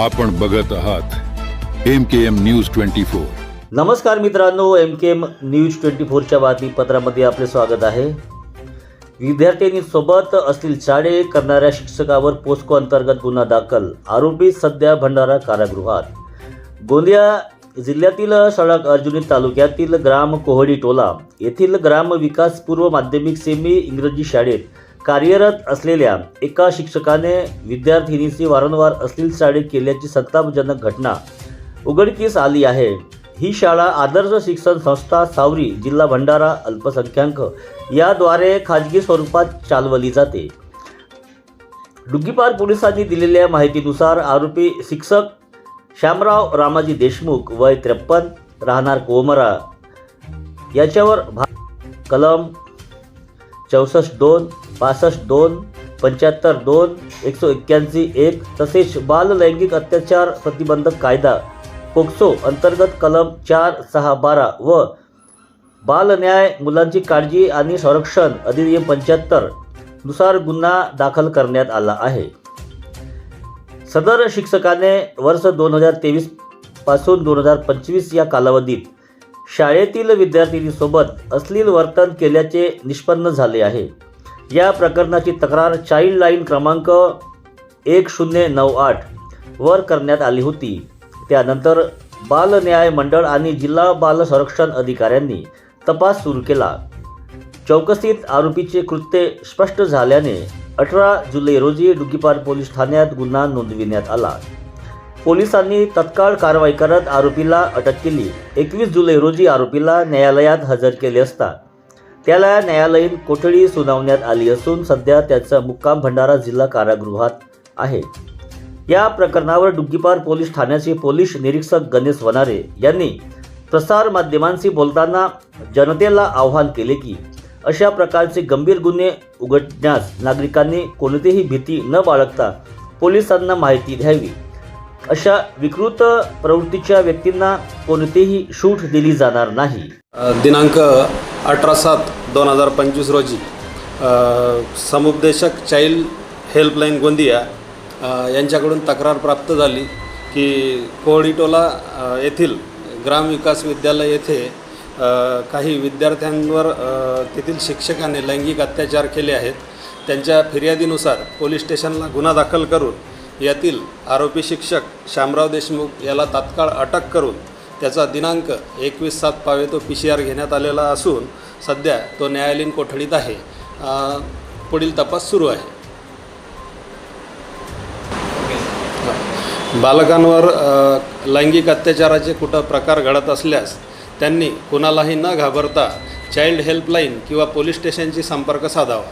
आपण बघत आहात M K M news twenty four नमस्कार मित्रांनो M K M news twenty फोरच्या बातमीपत्रामध्ये आपले स्वागत आहे. विद्यार्थिनींसोबत असतील शाळे करणाऱ्या शिक्षकावर पोस्को अंतर्गत गुन्हा दाखल. आरोपी सध्या भंडारा कारागृहात. गोंदिया जिल्ह्यातील सडक अर्जुनी तालुक्यातील ग्राम कोहडी टोला येथील ग्राम विकास पूर्व माध्यमिक सेमी इंग्रजी शाळेत कार्यरत असलेल्या एका शिक्षकाने विद्यार्थिनीची वारंवार अश्लील शाळेत केल्याची संतापजनक घटना उघडकीस आली आहे. ही शाळा आदर्श शिक्षण संस्था सावरी जिल्हा भंडारा अल्पसंख्याक याद्वारे खाजगी स्वरूपात चालवली जाते. डुग्गीपार पोलिसांनी दिलेल्या माहितीनुसार आरोपी शिक्षक श्यामराव रामाजी देशमुख वय त्रेपन्न राहणार कोमरा. याच्यावर भा कलम चौसष्ट दोन पासष्ट दोन पंच्याहत्तर दोन एकशे एक्क्याऐंशी एक तसेच बाल लैंगिक अत्याचार प्रतिबंधक कायदा पोक्सो अंतर्गत कलम चार सहा बारा व बाल न्याय मुलांची काळजी आणि संरक्षण अधिनियम पंच्याहत्तरनुसार गुन्हा दाखल करण्यात आला आहे. सदर शिक्षकाने वर्ष दोन हजार तेवीसपासून दोन हजार पंचवीस या कालावधीत शाळेतील विद्यार्थिनीसोबत अश्लील वर्तन केल्याचे निष्पन्न झाले आहे. या प्रकरणाची तक्रार चाइल्ड लाईन क्रमांक एक शून्य नऊ आठ वर करण्यात आली होती. त्यानंतर बाल न्याय मंडळ आणि जिल्हा बाल संरक्षण अधिकाऱ्यांनी तपास सुरू केला. चौकशीत आरोपीचे कृत्य स्पष्ट झाल्याने अठरा जुलै रोजी डुगीपार पोलीस ठाण्यात गुन्हा नोंदविण्यात आला. पोलिसांनी तत्काळ कारवाई करत आरोपीला अटक केली. एकवीस जुलै रोजी आरोपीला न्यायालयात हजर केले असता. त्याला न्यायालयीन कोठडी सुनावण्यात आली असून सध्या त्याचा मुक्काम भंडारा जिल्हा कारागृहात आहे. या प्रकरणावर डुग्गीपार पोलीस ठाण्याचे पोलीस निरीक्षक गणेश वनारे यांनी प्रसार माध्यमांशी बोलताना जनतेला आवाहन केले की अशा प्रकारचे गंभीर गुन्हे उघडण्यास नागरिकांनी कोणतीही भीती न बाळगता पोलिसांना माहिती द्यावी. अशा विकृत प्रवृत्तीच्या व्यक्तींना कोणतीही सूट दिली जाणार नाही. दिनांक अठरा सात दोन हजार पंचवीस रोजी समुपदेशक चाइल्ड हेल्पलाईन गोंदिया यांच्याकडून तक्रार प्राप्त झाली की कोळीटोला येथील ग्रामविकास विद्यालय येथे काही विद्यार्थ्यांवर तेथील शिक्षकाने लैंगिक अत्याचार केले आहेत. त्यांच्या फिर्यादीनुसार पोलीस स्टेशनला गुन्हा दाखल करून यातील आरोपी शिक्षक श्यामराव देशमुख याला तात्काळ अटक करून त्याचा दिनांक एकवीस सात पावे तो पी सी आर घेण्यात आलेला असून सध्या तो न्यायालयीन कोठडीत आहे. पुढील तपास सुरू आहे. बालकांवर लैंगिक अत्याचाराचे कुठं प्रकार घडत असल्यास त्यांनी कुणालाही न घाबरता चाइल्ड हेल्पलाईन किंवा पोलीस स्टेशनशी संपर्क साधावा.